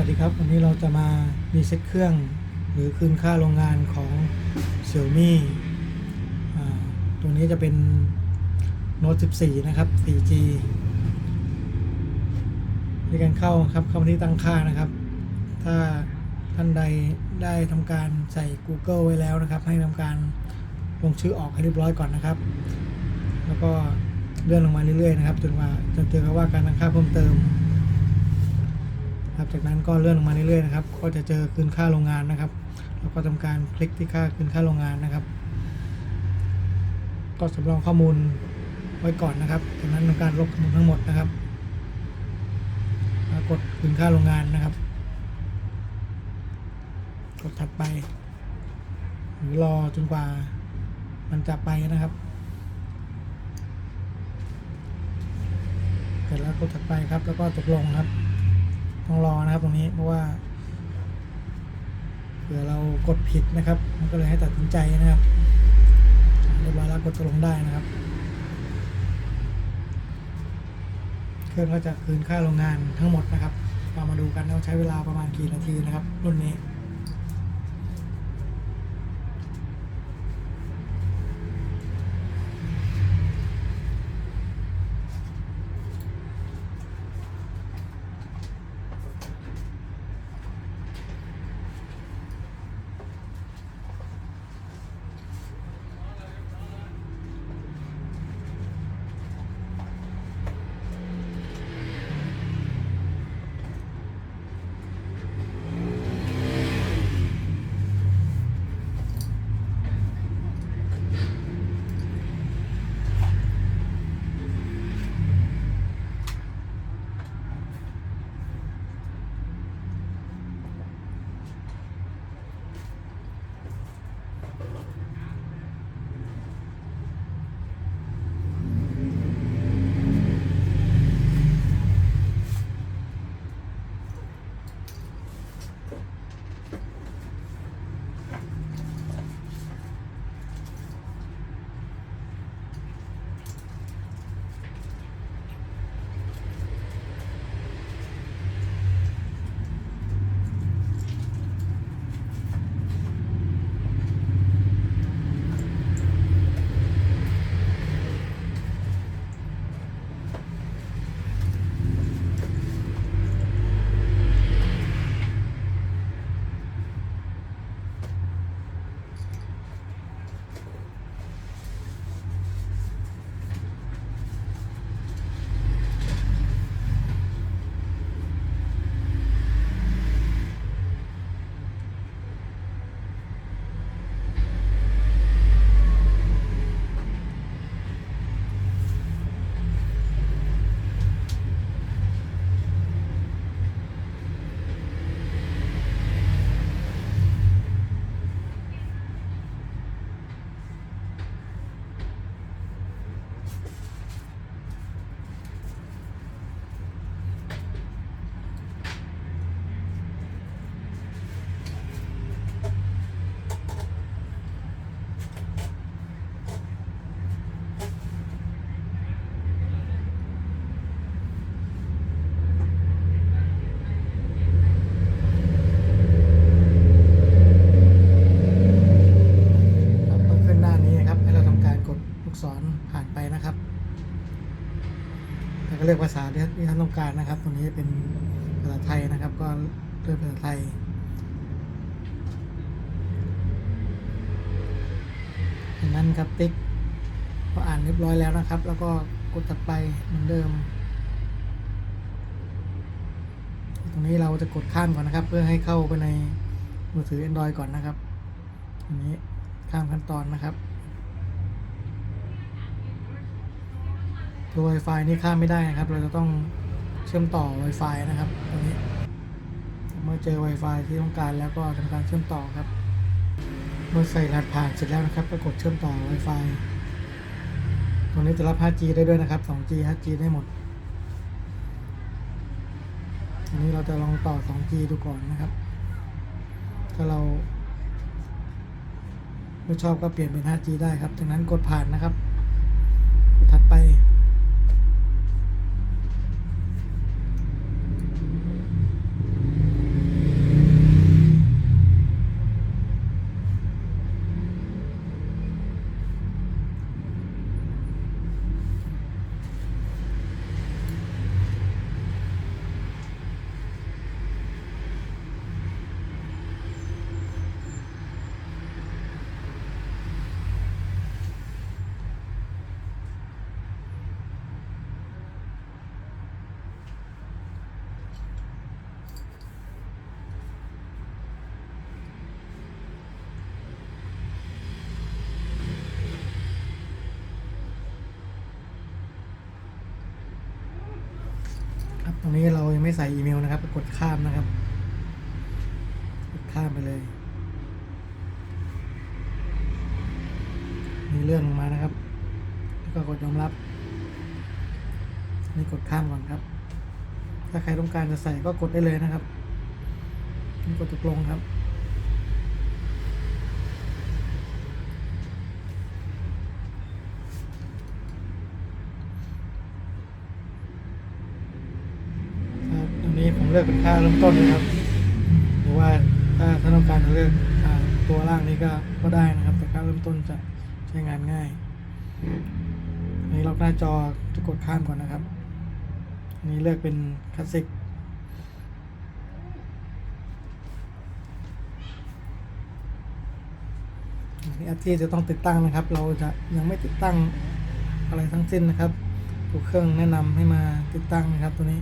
วัสดีครับ วันนี้เราจะมารีเซ็ตเครื่อง หรือคืนค่าโรงงานของ Xiaomi อ่ตัวนี้จะเป็น Note 14 นะครับ 4G ในการเข้าครับเข้ามาที่ตั้งค่านะครับ ถ้าท่านใดได้ทำการใส่ Google ไว้แล้วนะครับ ให้ทำการลงชื่อออกให้เรียบร้อยก่อนนะครับ แล้วก็เลื่อนลงมาเรื่อยๆนะครับ จนว่าจนเจอว่าการตั้งค่าเพิ่มเติม ครับจากนั้นก็เลื่อนลงมาเรื่อยๆนะครับ ก็จะเจอคืนค่าโรงงานนะครับแล้วก็ทำการคลิกที่ค่าคืนค่าโรงงานนะครับ ก็สำรองข้อมูลไว้ก่อนนะครับ จากนั้นทำการลบข้อมูลทั้งหมดนะครับกดคืนค่าโรงงานนะครับ กดถัดไป หรือรอจนกว่ามันจะไปนะครับเสร็จแล้วกดถัดไปครับ แล้วก็ตกลงครับ ต้องรอนะครับตรงนี้เพราะว่าเผื่อเรากดผิดนะครับ มันก็เลยให้ตัดสินใจนะครับเรียบร้อยแล้วกดตกลงได้นะครับ เครื่องก็จะคืนค่าโรงงานทั้งหมดนะครับเรามาดูกันว่าใช้เวลาประมาณกี่นาทีนะครับรุ่นนี้ เลือกภาษาที่ที่ท่านต้องการนะครับ ตรงนี้เป็นภาษาไทยนะครับ ก็เลือกภาษาไทยอย่างนั้นครับติ๊กพออ่านเรียบร้อยแล้วนะครับ แล้วก็กดถัดไปเหมือนเดิม ตรงนี้เราจะกดข้ามก่อนนะครับ เพื่อให้เข้าไปในมือถือ Android ก่อนนะครับอันนี้ข้ามขั้นตอนนะครับ ตัว Wi-Fi นี่ข้ามไม่ได้นะครับ เราจะต้องเชื่อมต่อ Wi-Fi นะครับตรงนี้ เมื่อเจอ Wi-Fi ที่ต้องการแล้วก็ทำการเชื่อมต่อครับ เมื่อใส่รหัสผ่านเสร็จแล้วนะครับก็กดเชื่อมต่อ Wi-Fi ตรงนี้จะรับ 5G ได้ด้วยนะครับ 2G 5G ได้หมด อันนี้เราจะลองต่อ 2G ดูก่อนนะครับ ถ้าเราไม่ชอบก็เปลี่ยนเป็น 5G ได้ครับจากนั้นกดผ่านนะครับ ถัดไป ตรงนี้เรายังไม่ใส่อีเมลนะครับ กดข้ามนะครับ กดข้ามไปเลย มีเรื่องลงมานะครับ แล้วก็กดยอมรับ นี่กดข้ามก่อนครับ ถ้าใครต้องการจะใส่ก็กดได้เลยนะครับ กดตกลงครับอันนี้ผมเลือกเป็นค่าเริ่มต้นนะครับ หรือว่าถ้าถ้าต้องการจะเลือกอ่าตัวล่างนี้ก็ก็ได้นะครับ แต่ค่าเริ่มต้นจะใช้งานง่ายนี้ล็อกหน้าจอจะกดข้ามก่อนนะครับนี้เลือกเป็นคลาสสิกอันนี้แอปที่จะต้องติดตั้งนะครับ เราจะยังไม่ติดตั้งอะไรทั้งสิ้นนะครับตัวเครื่องแนะนำให้มาติดตั้งนะครับตัวนี้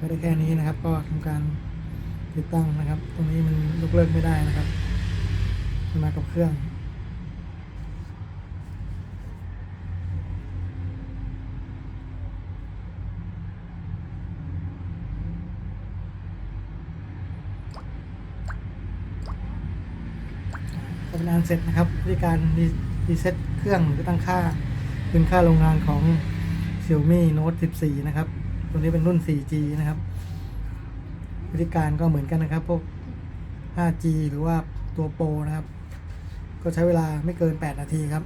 ก็ได้แค่นี้นะครับ ก็ทำการติดตั้งนะครับ ตรงนี้มันยกเลิกไม่ได้นะครับมากับเครื่องก็เป็นอันเสร็จนะครับวิธีการรีรีเซ็ตเครื่องหรือตั้งค่าเป็นค่าโรงงานของ Xiaomi Note 14 นะครับ ตัวนี้เป็นรุ่น 4G นะครับ วิธีการก็เหมือนกันนะครับพวก 5G หรือว่าตัวโปรนะครับ ก็ใช้เวลาไม่เกิน 8 นาทีครับ